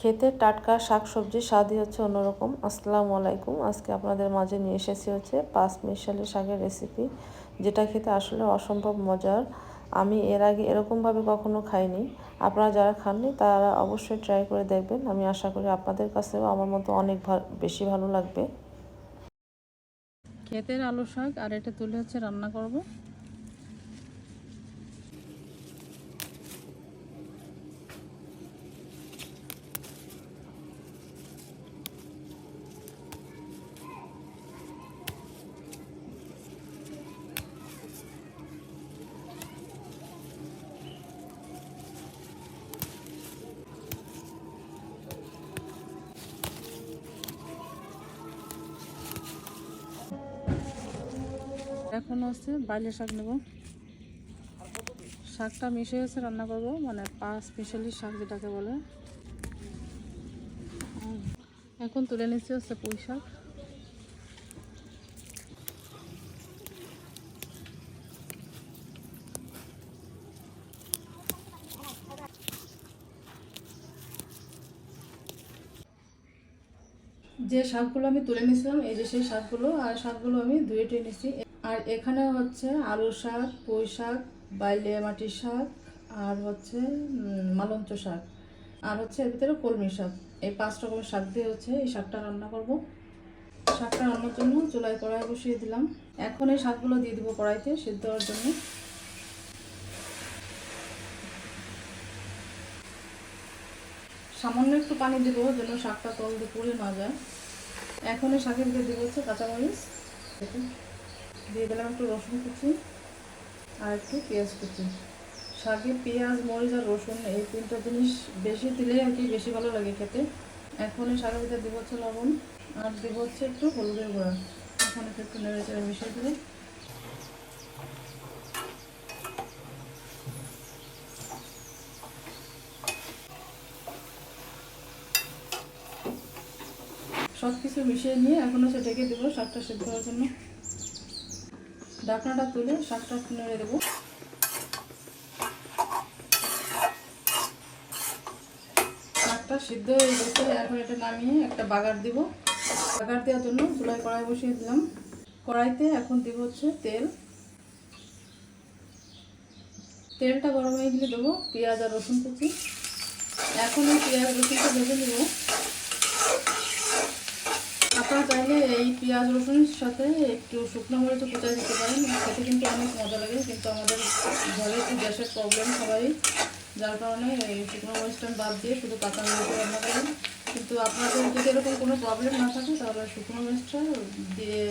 খেতে টাটকা শাক সবজি স্বাদই হচ্ছে অন্যরকম। আসসালামু আলাইকুম। আজকে আপনাদের মাঝে নিয়ে এসেছি হচ্ছে পাঁচ মিশালি শাকের রেসিপি যেটা খেতে আসলে অসম্ভব মজার। আমি এর আগে এরকমভাবে কখনো খাইনি। আপনারা যারা খাননি, তারা অবশ্যই ট্রাই করে দেখবেন। আমি আশা করি আপনাদের কাছেও আমার মতো অনেক বেশি ভালো লাগবে। ক্ষেতের আলু শাক, আর এটা তুলে হচ্ছে রান্না করব। এখন হচ্ছে বাইলে শাক নেব। শাকটা মিশে গেছে, রান্না করব মানে পাঁচ স্পেশালি শাক যেটাকে বলে। এখন তুলে নিচ্ছি হচ্ছে পুঁই শাক। যে শাকগুলো আমি তুলে নিয়েছিলাম, এই যে সেই শাকগুলো, আর শাকগুলো আমি ধুয়ে টুয়ে নিচ্ছি আর এখানে হচ্ছে আলু শাক, পুঁই শাক, বাইলে মাটির শাক, আর হচ্ছে মালঞ্চ শাক। আর হচ্ছে এর ভিতরে কলমি শাক। এই পাঁচ রকমের শাক দিয়ে হচ্ছে এই শাকটা রান্না করব। শাকটা রান্নার জন্য চুলায় কড়াই বসিয়ে দিলাম। এখন এই শাকগুলো দিয়ে দিব কড়াইতে সিদ্ধ হওয়ার জন্য। সামান্য একটু পানি দেবো যেন শাকটা তল দিয়ে পুড়ে না যায়। এখন এই শাকের দিয়ে দেবো হচ্ছে কাঁচামরিচ। দিয়ে দিলাম একটু রসুন কুচি আর একটু পেঁয়াজ কুচি। শাকে পেঁয়াজ, মরিচ আর রসুন এই তিনটা জিনিস বেশি দিলে আর কি বেশি ভালো লাগে খেতে। এখন এই শাকের ভিতরে দেবো হচ্ছে লবণ আর দেবো হচ্ছে একটু হলুদের গুঁড়া। এখন একটু নেড়ে চেড়ে মিশিয়ে দেবো সব কিছু মিশিয়ে নিয়ে এখন হচ্ছে ঢেকে দেবো শাকটা সেদ্ধ হওয়ার জন্য। ঢাকনাটা তুলে শাকটা নেড়ে দেবো। শাকটা সিদ্ধ হয়ে গেছে, এখন এটা নামিয়ে একটা বাগার দিব। বাগার দেওয়ার জন্য চুলায় কড়াই বসিয়ে দিলাম। কড়াইতে এখন দিব হচ্ছে তেল। তেলটা গরম হয়ে গেলে দেবো পেঁয়াজ আর রসুন কুচি। এখন এই পেঁয়াজ রসুনটা ভেজে নেব। আপনারা চাইলে এই পেঁয়াজ রসুনের সাথে একটু শুকনো মরিচও কুচাই দিতে পারেন। খেতে কিন্তু অনেক মজা লাগে, কিন্তু আমাদের ঘরে একটু গ্যাসের প্রবলেম সবাই যার কারণে এই শুকনো মরিচটা বাদ দিয়ে শুধু কাঁচা মরিচ রান্না করেন। কিন্তু আপনাদের যদি এরকম কোনো প্রবলেম না থাকে, তাহলে শুকনো মরিচটা দিয়ে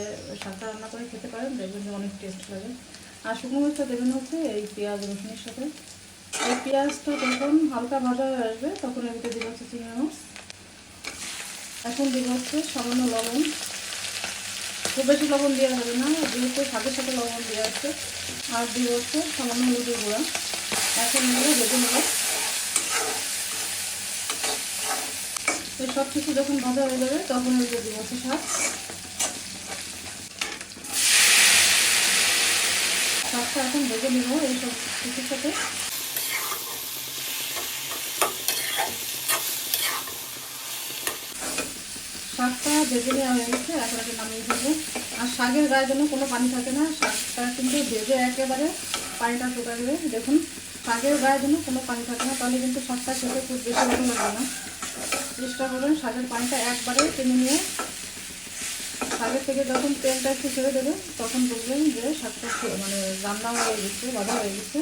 শাকটা রান্না করে খেতে পারেন, দেখবেন যে অনেক টেস্ট লাগে। আর শুকনো মরিচটা দেবেন হচ্ছে এই পেঁয়াজ, রসুনের সাথে। এই পেঁয়াজটা যখন হালকা ভাজা হয়ে আসবে, তখন এর ভিতরে দেওয়া হচ্ছে চিংড়ি মাছ। এখন দেবো হচ্ছে সামান্য লবণ। খুব বেশি লবণ দেওয়া হবে না, যেহেতু শাকের সাথে লবণ দেওয়া আছে। আর দিয়ে হচ্ছে সামান্য হলুদের গুঁড়া। এখন নেব নেব। এই সব কিছু যখন ভাজা হয়ে যাবে, তখন এই যে দেবো হচ্ছে শাক শাকটা এখন ভেজে নেব এই সব কিছুর সাথে শাকটা ভেজে নেওয়া হয়ে গেছে এখন এটা নামিয়ে ফেলব আর শাকের গায়ে যেন কোনো পানি থাকে না, শাকটা কিন্তু ভেজে একেবারে পানিটা শুকায় দেবে দেখুন, শাকের গায়ে যেন কোনো পানি থাকে না, তাহলে কিন্তু শাকটা খেতে খুব বেশি ভালো লাগবে না। চেষ্টা করবেন শাকের পানিটা একবারে টেনে নিয়ে, শাকের থেকে যখন তেলটা একটু ছেড়ে দেবে, তখন বুঝবেন যে শাকটা মানে রান্না হয়ে গেছে, বাঁধা হয়ে গেছে।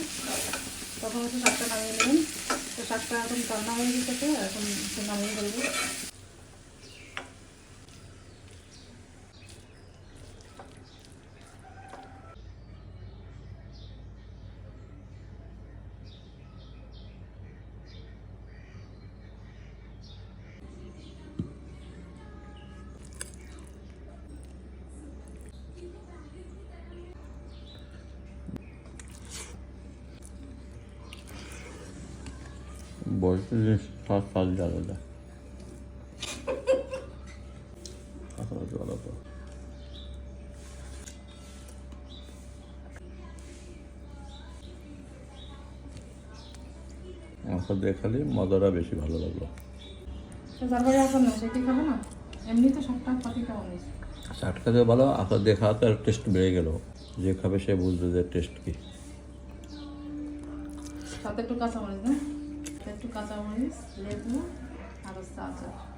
তখন হচ্ছে শাকটা নামিয়ে নেবেন। তো শাকটা এখন রান্না হয়ে গেছে এখন নামিয়ে ফেলব। বয়সের জিনিস স্বাদ স্বাদ আলাদা আলাদা আলাদা মাংস দিয়ে খালি মজাটা বেশি ভালো লাগল। তো যার বাড়ি আসার না সে কি খাবে না? এমনি তো সাতটা পাতি কেমন হয়েছে চাটকা দিয়ে ভালো আকার দেখা তার টেস্ট বেড়ে গেল। যে খাবে সে বুঝবে যে টেস্ট কি। সাথে একটু কাঁচামরিচ না? একটু কাঁচামরিচ লেবু আর হচ্ছে আচার।